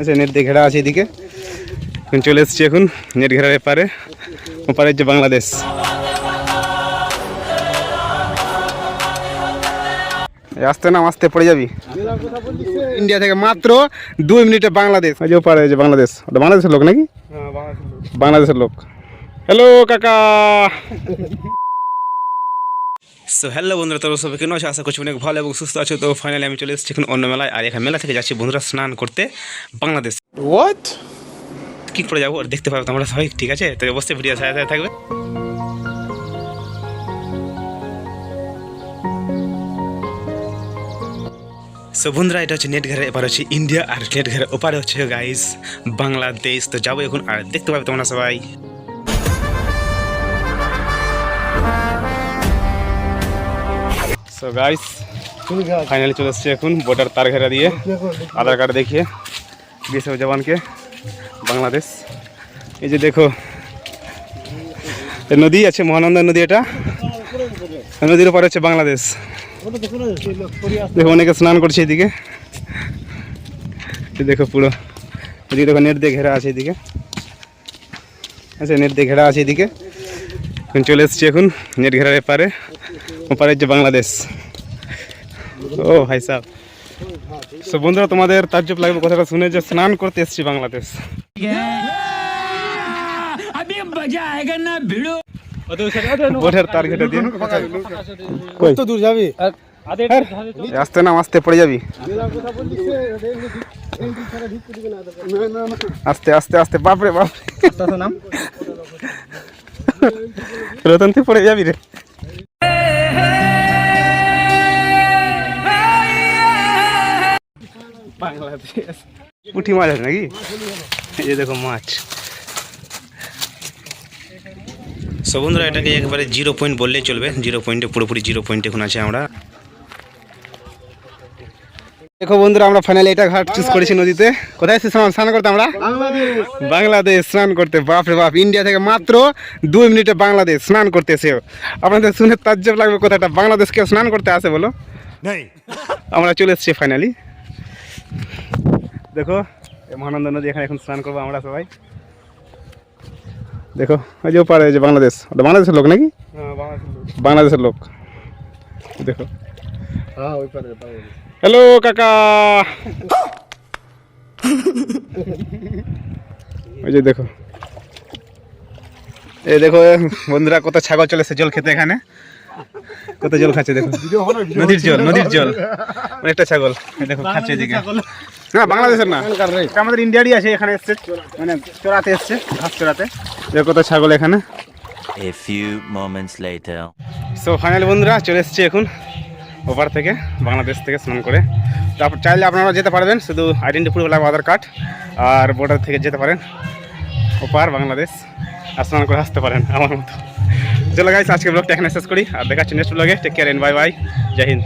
আচ্ছা নেট দিয়ে ঘেরা আছে এদিকে। চলে এসেছি এখন নেট ঘেরার এপারে। ওপারে হচ্ছে বাংলাদেশ। আসতে না আসতে পড়ে যাবি। ইন্ডিয়া থেকে মাত্র দুই মিনিটে বাংলাদেশ। ওই যে ওপারে যে বাংলাদেশ। ওটা বাংলাদেশের লোক নাকি? বাংলাদেশের লোক। হ্যালো কাকা। সো হ্যালো বন্ধুরা তোর সবাই কেন আছে? আশা করছি অনেক ভালো এবং সুস্থ আছো। তো ফাইনালি আমি চলে এসেছি এখন অন্য মেলায়। আর এখানে মেলা থেকে যাচ্ছি বন্ধুরা স্নান করতে বাংলাদেশ। What? কি করে যাব? আর দেখতে পারব তোমরা সবাই ঠিক আছে? তো অবশ্যই ভিডিও সাথে সাথে থাকবে। সো বন্ধুরা এটা হচ্ছে নেট ঘরে এবার হচ্ছে ইন্ডিয়া আর নেট ঘরে ওপারে হচ্ছে গাইস বাংলাদেশ। তো যাব এখন আর দেখতে পাবে তোমরা সবাই। সো গাইস ফাইনালি চলে এসছে এখন বর্ডার তার ঘেরা দিয়ে। আধার কার্ড দেখিয়ে বিএসএফ জওয়ানকে বাংলাদেশ। এই যে দেখো নদী আছে, মহানন্দা নদী এটা। নদীর ওপর হচ্ছে বাংলাদেশ। দেখো, অনেকে স্নান করছে এদিকে। দেখো পুরো, এদিকে দেখো নেট দিয়ে ঘেরা আছে এদিকে। আচ্ছা নেট দিয়ে ঘেরা আছে এদিকে। এখন চলে এসেছি এখন, নেট ঘেরার এপারে। ওপারে হচ্ছে বাংলাদেশ। ও ভাই সাহেব। সো বন্ধুরা তোমাদের তাজ্জব লাগবে কথাটা শুনে যে স্নান করতে এসেছি বাংলাদেশ। কত দূর যাবি? আসতে না আসতে পড়ে যাবি। আস্তে আস্তে আস্তে বাপরে বাপ। নাম রতন তুই পড়ে যাবি রে? বাংলাদেশ পুঁটি মাছ আছে নাকি? এই দেখো মাছ। সো বন্ধুরা এটাকে একবারে জিরো পয়েন্ট বললেই চলবে। জিরো পয়েন্টে পুরোপুরি জিরো পয়েন্ট এখন আছে আমরা। দেখো বন্ধুরা আমরা ফাইনালি এটা ঘাট চুজ করেছি নদীতে। কোথায় এসে স্নান? স্নান করতে আমরা? বাংলাদেশ। স্নান করতে বাপ রে বাপ। ইন্ডিয়া থেকে মাত্র দুই মিনিটে বাংলাদেশ স্নান করতে এসে আপনাদের শুনে তাজ্জব লাগবে কোথাটা বাংলাদেশ কেউ স্নান করতে আসে বলো? আমরা চলে এসেছি ফাইনালি দেখো এই মহানন্দ নদী এখানে এখন স্নান করব আমরা সবাই। দেখো ওই যে ওপারে যে বাংলাদেশ। ওটা বাংলাদেশের লোক নাকি? বাংলাদেশের লোক। দেখো। হ্যাঁ পারে হ্যালো কাকা! ওই যে দেখো। এই দেখো বন্ধুরা কত ছাগল চলেছে জল খেতে এখানে। কত জল খাচ্ছে দেখো। নদীর জল নদীর জল। একটা ছাগল দেখো খাচ্ছে এদিকে। না বাংলাদেশের না। আমাদের ইন্ডিয়ারই আছে এখানে এসছে। মানে চড়াতে এসছে ঘাস চড়াতে দেখো কত ছাগল এখানে? A few moments later. So finally বন্ধুরা চলে এসেছি এখন ওপার থেকে বাংলাদেশ থেকে স্নান করে। তারপর চাইলে আপনারা যেতে পারবেন শুধু আইডেন্টি প্রুফ লাগবে আধার কার্ড আর বর্ডার থেকে যেতে পারেন। ওপার বাংলাদেশ আর স্নান করে আসতে পারেন আমার মতো। চলো গাইস আজকে ব্লগটা এখানে শেষ করি আর দেখাচ্ছি নেক্সট ব্লগে take care and bye bye Joy Hind.